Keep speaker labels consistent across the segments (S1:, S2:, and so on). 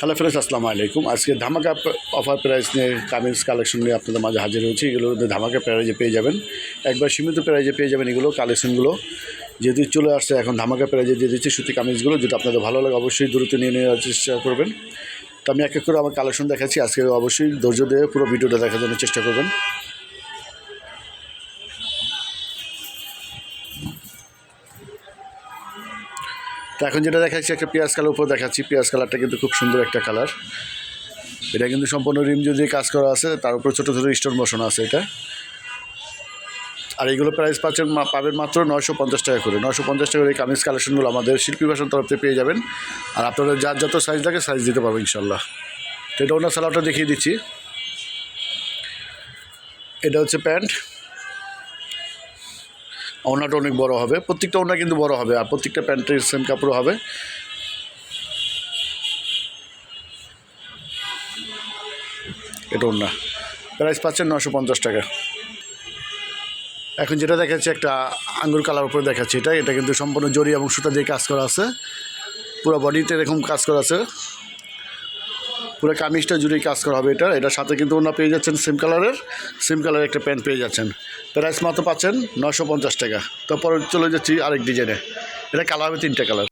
S1: Hello friends আসসালামু আলাইকুম আজকে ধামাকা অফার প্রাইস নিয়ে কামিন্স কালেকশন নিয়ে আপনাদের মাঝে হাজির হয়েছি। এগুলো ধামাকা প্রাইজে পেয়ে যাবেন। একবার সীমিত প্রাইজে পেয়ে যাবেন এগুলো কালেকশনগুলো যেহেতু চলে আসছে এখন ধামাকা প্রাইজে দিয়ে দিচ্ছি সুতি কামিজগুলো, যেটা আপনাদের ভালো লাগে অবশ্যই দ্রুত নিয়ে নেওয়ার চেষ্টা করবেন। তো আমি এক এক করে আমার কালেকশন দেখাচ্ছি। আজকে অবশ্যই ধৈর্য দিয়ে পুরো ভিডিওটা দেখার জন্য চেষ্টা করবেন। তো এখন যেটা দেখাচ্ছি, একটা পেঁয়াজ কালার উপর দেখাচ্ছি। পেঁয়াজ কালারটা কিন্তু খুব সুন্দর একটা কালার। এটা কিন্তু সম্পূর্ণ রিম যদি কাজ করা আছে। তার উপর ছোটো ছোটো স্টোন বসানো আছে এটা। আর এইগুলো প্রাইস পাচ্ছেন পাবেন মাত্র নয়শো পঞ্চাশ টাকা করে। নয়শো পঞ্চাশ টাকা করে এই কামিজ কালেকশনগুলো আমাদের শিল্পী ভাষার তরফ থেকে পেয়ে যাবেন। আর আপনারা যার যত সাইজ থাকে সাইজ দিতে পারবেন ইনশাল্লাহ তো এটা ওনার সালাডটা দেখিয়ে দিচ্ছি। এটা হচ্ছে প্যান্ট। ওনাটা অনেক বড় হবে, প্রত্যেকটা ওনা কিন্তু বড় হবে, আর প্রত্যেকটা প্যান্টের সেম কাপড় হবে। এটা ওনা প্রাইস পাচ্ছেন নশো পঞ্চাশ টাকা। এখন যেটা দেখাচ্ছি একটা আঙ্গুর কালার উপরে দেখাচ্ছি এটা এটা কিন্তু সম্পূর্ণ জড়ি এবং সুতা দিয়ে কাজ করা আছে। পুরো বডিতে এরকম কাজ করা আছে। পুরো কামিজটা জুড়েই কাজ করা হবে এটা এটার সাথে কিন্তু ওনা পেয়ে যাচ্ছেন সেম কালারের। সেম কালারের একটা প্যান্ট পেয়ে যাচ্ছেন। প্রাইস মাত্র পাচ্ছেন নশো পঞ্চাশ টাকা। তারপরে চলে যাচ্ছি আরেক ডিজাইনে। এটা কালার হবে তিনটা কালার।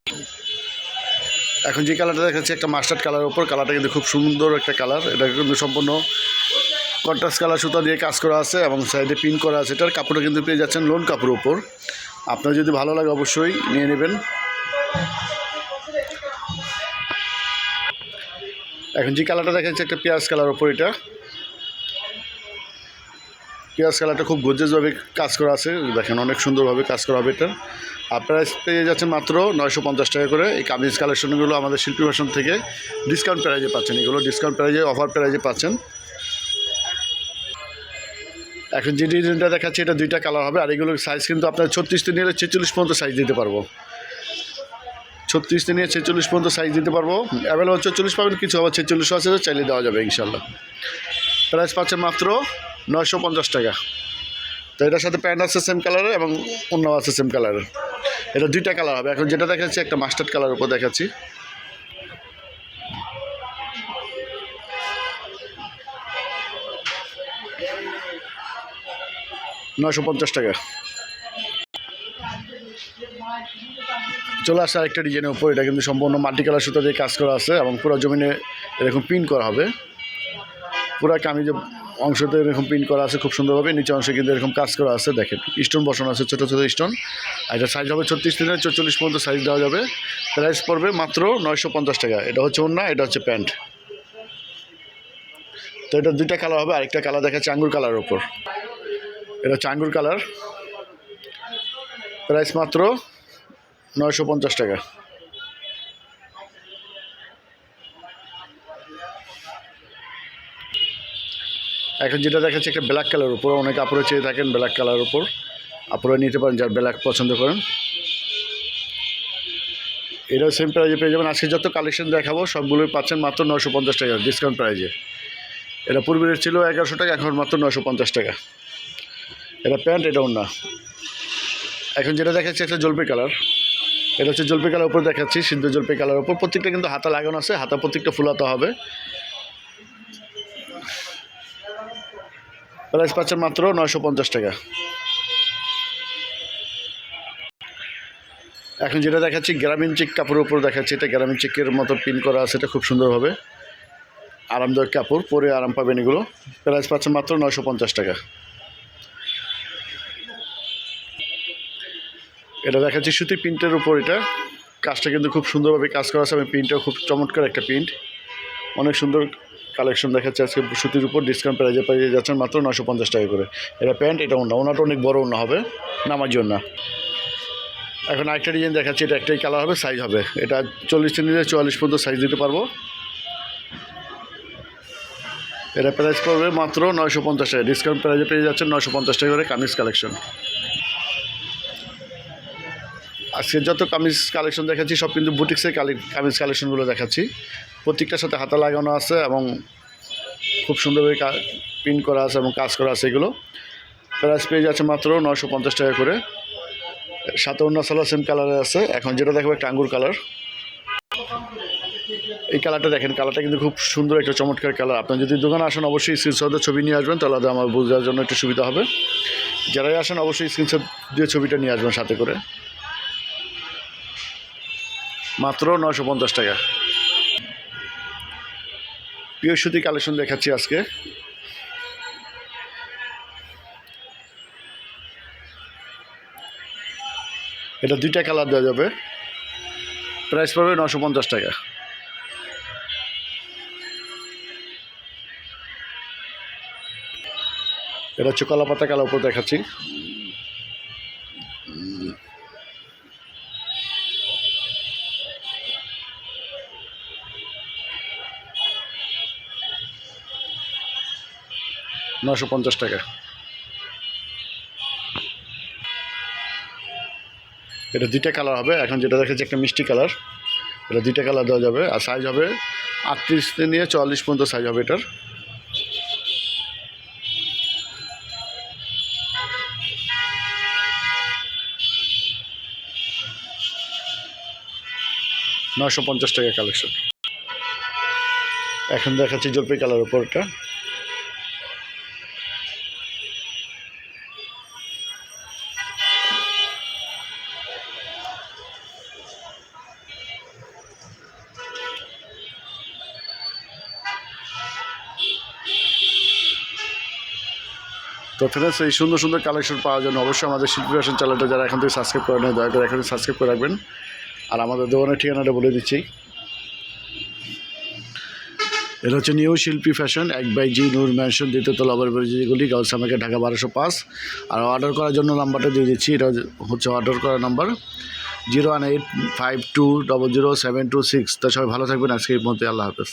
S1: এখন যে কালারটা দেখাচ্ছি, একটা মাস্টার্ড কালার ওপর কালারটা কিন্তু খুব সুন্দর একটা কালার। এটা কিন্তু সম্পূর্ণ কন্ট্রাস্ট কালার সুতা দিয়ে কাজ করা আছে এবং সাইডে পিন করা আছে। এটার কাপড়টা কিন্তু পেয়ে যাচ্ছেন লোন কাপড়ের উপর। আপনার যদি ভালো লাগে অবশ্যই নিয়ে নেবেন। এখন যে কালারটা দেখা যাচ্ছে একটা পেঁয়াজ কালার ওপর এটা। পেঁয়াজ কালারটা খুব গর্জেসভাবে কাজ করা আছে। দেখেন অনেক সুন্দরভাবে কাজ করা হবে এটা। আর আপনারা পেয়ে যাচ্ছেন মাত্র নয়শো পঞ্চাশ টাকা করে। এই কামিজ কালেকশনগুলো আমাদের শিল্পী ভাষণ থেকে ডিসকাউন্ট প্রাইজে পাচ্ছেন। এগুলো ডিসকাউন্ট প্রাইজে অফার প্রাইজে পাচ্ছেন। এখন যে ডিজাইনটা দেখাচ্ছি, এটা দুইটা কালার হবে। আর এগুলোর সাইজ কিন্তু আপনার ছত্রিশতে নিলে ছেচল্লিশ পর্যন্ত সাইজ দিতে পারব। ছত্রিশতে নিয়ে ছেচল্লিশ পর্যন্ত সাইজ দিতে পারব। অ্যাভেলেবল চল্লিশ পাবেন, কিছু আবার ছেচল্লিশ আছে, চাইলে দেওয়া যাবে ইনশাল্লাহ প্রাইস পাচ্ছে মাত্র নয়শো পঞ্চাশ টাকা। তো এটার সাথে প্যান্ট আছে সেম কালারের এবং অন্য আছে সেম কালারের এটা দুইটা কালার হবে। এখন যেটা দেখাচ্ছি, একটা মাস্টার্ড কালার উপর দেখাচ্ছি। নয়শো পঞ্চাশ টাকা। চলে আসে আরেকটা ডিজাইনের উপর, এটা কিন্তু সম্পূর্ণ মাল্টি কালার সুতো দিয়ে কাজ করা আছে এবং পুরো জমিনে এরকম প্রিন্ট করা হবে। পুরো কামিজে অংশতে এরকম প্রিন্ট করা আছে খুব সুন্দরভাবে, নিচে অংশে কিন্তু এরকম কাজ করা আছে, দেখেন। স্টোন বসানো আছে, ছোটো ছোটো স্টোন এটা সাইজ হবে ছত্রিশ থেকে চল্লিশ পর্যন্ত সাইজ দেওয়া যাবে। প্রাইস পড়বে মাত্র নয়শো পঞ্চাশ টাকা। এটা হচ্ছে ওন্না এটা হচ্ছে প্যান্ট। তো এটা দুইটা কালার হবে, আরেকটা কালার দেখাচ্ছে আঙ্গুর কালারের ওপর এটা হচ্ছে কালার প্রাইস মাত্র নয়শো পঞ্চাশ টাকা। এখন যেটা দেখাচ্ছে একটা ব্ল্যাক কালার উপর, অনেক আপুরে চেয়ে থাকেন ব্ল্যাক কালার উপর। আপুরে নিতে পারেন যার ব্ল্যাক পছন্দ করেন। এটাও সেম প্রাইজে পেয়ে যাবেন। আজকে যত কালেকশন দেখাবো, সবগুলোই পাচ্ছেন মাত্র নশো পঞ্চাশ টাকা ডিসকাউন্ট প্রাইজে এটা পূর্বে রেট ছিল এগারোশো টাকা, এখন মাত্র নশো পঞ্চাশ টাকা। এটা প্যান্ট এটা না। এখন যেটা দেখাচ্ছে একটা জলপাই কালার এটা হচ্ছে জলপাই কালার উপর দেখাচ্ছি সিদ্ধ জলপাই কালার উপর। প্রত্যেকটা কিন্তু হাতা লাগানো আছে, হাতা প্রত্যেকটা ফুলাতে হবে। প্রাইস পাচ্ছেন মাত্র নয়শো পঞ্চাশ টাকা। এখন যেটা দেখাচ্ছি, গ্রামীণ চেক কাপড়ের উপর দেখাচ্ছি। এটা গ্রামীণ চেকের মতো পিন করা আছে, এটা খুব সুন্দরভাবে আরামদায়ক কাপড়, পরে আরাম পাবেন এগুলো। প্রাইস পাচ্ছেন মাত্র নয়শো পঞ্চাশ টাকা। এটা দেখাচ্ছি সুতি প্রিন্টের উপর এটা। কাজটা কিন্তু খুব সুন্দরভাবে কাজ করা আছে। এবং প্রিন্টটাও খুব চমৎকার একটা প্রিন্ট। অনেক সুন্দর কালেকশন দেখাচ্ছে আজকে সুতির উপর। ডিসকাউন্ট প্রাইজে পেয়ে যাচ্ছেন মাত্র নশো পঞ্চাশ টাকা করে। এটা প্যান্ট এটা ওনা ওনাটা অনেক বড় ওনা হবে? নামার জন্য। এখন আরেকটা ডিজাইন দেখাচ্ছি। এটা একটাই কালার হবে সাইজ হবে। এটা চল্লিশ থেকে চুয়াল্লিশ পর্যন্ত সাইজ দিতে পারব। এটা প্রাইস পড়বে মাত্র নয়শো পঞ্চাশ টাকা। ডিসকাউন্ট প্রাইজে পেয়ে যাচ্ছেন নয়শো পঞ্চাশ টাকা করে কামিজ কালেকশন। আজকে যত কামিজ কালেকশন দেখাচ্ছি, সব কিন্তু বুটিক্সের কামিজ কালেকশনগুলো দেখাচ্ছি। প্রত্যেকটার সাথে হাতা লাগানো আছে এবং খুব সুন্দরভাবে প্রিন্ট করা আছে এবং কাজ করা আছে এগুলো। প্রাইস পেয়ে যাচ্ছে মাত্র নশো পঞ্চাশ টাকা করে। সাথে অন্য সালোয়ার সেম কালারে আছে। এখন যেটা দেখব একটা আঙ্গুর কালার এই কালারটা দেখেন কালারটা কিন্তু খুব সুন্দর একটা চমৎকার কালার আপনার যদি দোকানে আসেন, অবশ্যই স্ক্রিনশটের ছবি নিয়ে আসবেন, তাহলে আমার বোঝার জন্য একটু সুবিধা হবে। যারাই আসেন, অবশ্যই স্ক্রিনশট দিয়ে ছবিটা নিয়ে আসবেন সাথে করে। মাত্র নশো পঞ্চাশ টাকা। প্রিয় সুতি কালেকশন দেখাচ্ছি আজকে। এটা দুইটা কালার দেওয়া যাবে। প্রাইস পড়বে নশো পঞ্চাশ টাকা। এটা হচ্ছে কলা পাতা কালার উপর দেখাচ্ছি। নশো পঞ্চাশ টাকা। এটা দুইটা কালার হবে। এখন যেটা দেখাচ্ছি একটা মিষ্টি কালার। এটা দুইটা কালার দেওয়া যাবে। আর সাইজ হবে আটত্রিশ নিয়ে চুয়াল্লিশ পর্যন্ত সাইজ হবে এটার। নশো পঞ্চাশ টাকা কালেকশন এখন দেখাচ্ছি জলপাই কালার উপর তো ফ্রেন্ডস এই সুন্দর সুন্দর কালেকশন পাওয়ার জন্য অবশ্যই আমাদের শিল্পী ফ্যাশন চ্যানেলটা যারা এখন থেকে সাবস্ক্রাইব করে নেয়, দয়া করে এখন সাবস্ক্রাইব করে রাখবেন। আর আমাদের দোকানের ঠিকানাটা বলে দিচ্ছি। এটা হচ্ছে নিউ শিল্পী ফ্যাশন এক বাই জি নূর ম্যানশন দ্বিতীয়তলা আবার যেগুলি গাউসামাকে ঢাকা বারোশো পাঁচ। আর অর্ডার করার জন্য নাম্বারটা দিয়ে দিচ্ছি, এটা হচ্ছে অর্ডার করার number. Zero one eight five two double zero seven two six তা সবাই ভালো থাকবেন, আজকে এই মধ্যে আল্লাহ হাফেজ।